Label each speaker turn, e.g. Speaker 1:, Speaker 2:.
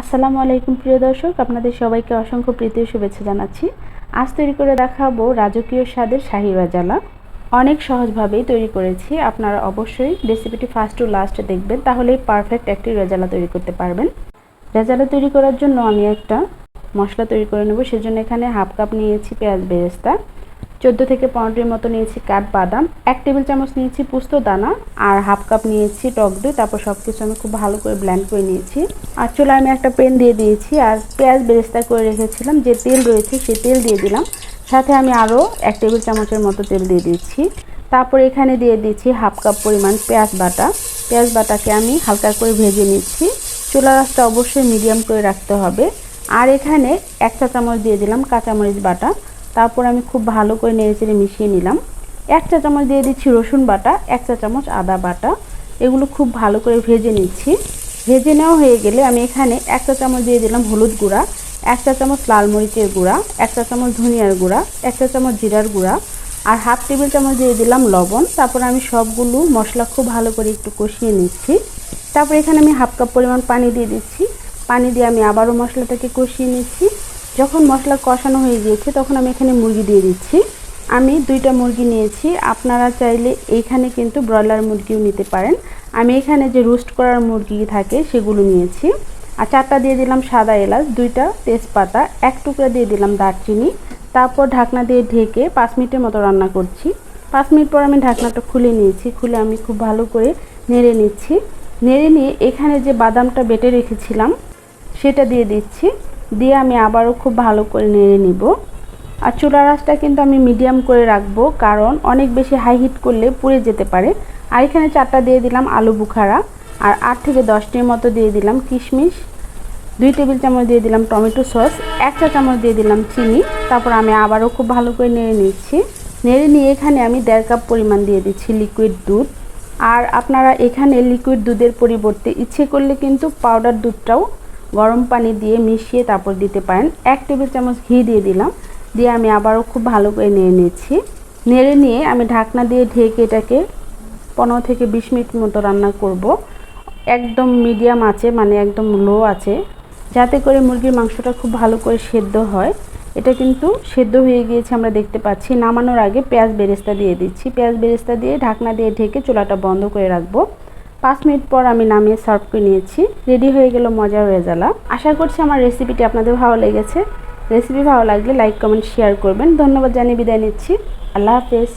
Speaker 1: আসসালামু আলাইকুম, প্রিয় দর্শক। আপনাদের সবাইকে অসংখ্য প্রীতি ও শুভেচ্ছা জানাচ্ছি। আজ তৈরি করে দেখাবো রাজকীয় স্বাদের শাহি রাজালা। অনেক সহজভাবেই তৈরি করেছি। আপনারা অবশ্যই রেসিপিটি ফার্স্ট টু লাস্ট দেখবেন, তাহলেই পারফেক্ট একটি রেজালা তৈরি করতে পারবেন। রেজালা তৈরি করার জন্য আমি একটা মশলা তৈরি করে নেব। সেজন্য এখানে হাফ কাপ নিয়েছি পেঁয়াজ বেরেস্তা। চোদ্দ থেকে পনেরোটির মতো নিয়েছি কাঠ বাদাম, এক টেবিল চামচ নিয়েছি পুস্ত দানা আর হাফ কাপ নিয়েছি টক দই, তারপর সব কিছু আমি খুব ভালো করে ব্ল্যান্ড করে নিয়েছি। আর চুলায় আমি একটা পেন দিয়ে দিয়েছি আর পেঁয়াজ বেরেস্তা করে রেখেছিলাম, যে তেল রয়েছে সে তেল দিয়ে দিলাম। সাথে আমি আরও এক টেবিল চামচের মতো তেল দিয়ে দিচ্ছি তারপর এখানে দিয়ে দিচ্ছি হাফ কাপ পরিমাণ পেঁয়াজ বাটা। পেঁয়াজ বাটাকে আমি হালকা করে ভেজে নিচ্ছি। চুলা রাসটা অবশ্যই মিডিয়াম করে রাখতে হবে। আর এখানে এক চা চামচ দিয়ে দিলাম কাঁচামরিচ বাটা। তারপর আমি খুব ভালো করে নেড়েচেড়ে মিশিয়ে নিলাম। এক চা চামচ দিয়ে দিচ্ছি রসুন বাটা, এক চা চামচ আদা বাটা। এগুলো খুব ভালো করে ভেজে নিচ্ছি। ভেজে নেওয়া হয়ে গেলে আমি এখানে এক চা চামচ দিয়ে দিলাম হলুদ গুঁড়া, এক চা চামচ লাল মরিচের গুঁড়া, এক চা চামচ ধনিয়ার গুঁড়া, এক চা চামচ জিরার গুঁড়া আর হাফ টেবিল চামচ দিয়ে দিলাম লবণ। তারপর আমি সবগুলো মশলা খুব ভালো করে একটু কষিয়ে নিচ্ছি। তারপর এখানে আমি হাফ কাপ পরিমাণ পানি দিয়ে দিচ্ছি। পানি দিয়ে আমি আবারও মশলাটাকে কষিয়ে নিচ্ছি। যখন মশলা কষানো হয়ে গিয়েছে, তখন আমি এখানে মুরগি দিয়ে দিচ্ছি। আমি দুইটা মুরগি নিয়েছি। আপনারা চাইলে এইখানে কিন্তু ব্রয়লার মুরগিও নিতে পারেন। আমি এখানে যে রোস্ট করার মুরগি থাকে, সেগুলো নিয়েছি। আর চারটা দিয়ে দিলাম সাদা এলাচ, দুইটা তেজপাতা, এক টুকরা দিয়ে দিলাম দারচিনি। তারপর ঢাকনা দিয়ে ঢেকে পাঁচ মিনিটের মতো রান্না করছি। পাঁচ মিনিট পর আমি ঢাকনাটা খুলে নিয়েছি। খুলে আমি খুব ভালো করে নেড়ে নিচ্ছি। নেড়ে নিয়ে এখানে যে বাদামটা বেটে রেখেছিলাম, সেটা দিয়ে দিচ্ছি। দিয়ে আমি আবারও খুব ভালো করে নেড়ে নিব। আর চুলা রাসটা কিন্তু আমি মিডিয়াম করে রাখব, কারণ অনেক বেশি হাই হিট করলে পুড়ে যেতে পারে। আর এখানে চারটা দিয়ে দিলাম আলু বুখারা, আর আট থেকে দশটির মতো দিয়ে দিলাম কিশমিশ, দুই টেবিল চামচ দিয়ে দিলাম টমেটো সস, এক চা চামচ দিয়ে দিলাম চিনি। তারপর আমি আবারও খুব ভালো করে নেড়ে নিচ্ছি। নেড়ে নিয়ে এখানে আমি দেড় কাপ পরিমাণ দিয়ে দিচ্ছি লিকুইড দুধ। আর আপনারা এখানে লিকুইড দুধের পরিবর্তে ইচ্ছে করলে কিন্তু পাউডার দুধটাও গরম পানি দিয়ে মিশিয়ে তারপর দিতে পারেন। এক টেবিল চামচ ঘি দিয়ে দিলাম। দিয়ে আমি আবারও খুব ভালো করে নেড়ে নিচ্ছি। নেড়ে নিয়ে আমি ঢাকনা দিয়ে ঢেকে এটাকে পনেরো থেকে বিশ মিনিট মতো রান্না করব। একদম মিডিয়াম আছে মানে একদম লো আছে। যাতে করে মুরগির মাংসটা খুব ভালো করে সেদ্ধ হয়। এটা কিন্তু সেদ্ধ হয়ে গিয়েছে আমরা দেখতে পাচ্ছি। নামানোর আগে পেঁয়াজ বেরেস্তা দিয়ে দিচ্ছি। পেঁয়াজ বেরেস্তা দিয়ে ঢাকনা দিয়ে ঢেকে চুলাটা বন্ধ করে রাখব। পাঁচ মিনিট পর আমি নামিয়ে সার্ভ করে নিয়েছি। রেডি হয়ে গেল মজার রেজালা। আশা করছি আমার রেসিপিটি আপনাদের ভালো লেগেছে। রেসিপি ভালো লাগলে লাইক, কমেন্ট, শেয়ার করবেন। ধন্যবাদ জানিয়ে বিদায় নিচ্ছি। আল্লাহ হাফেজ।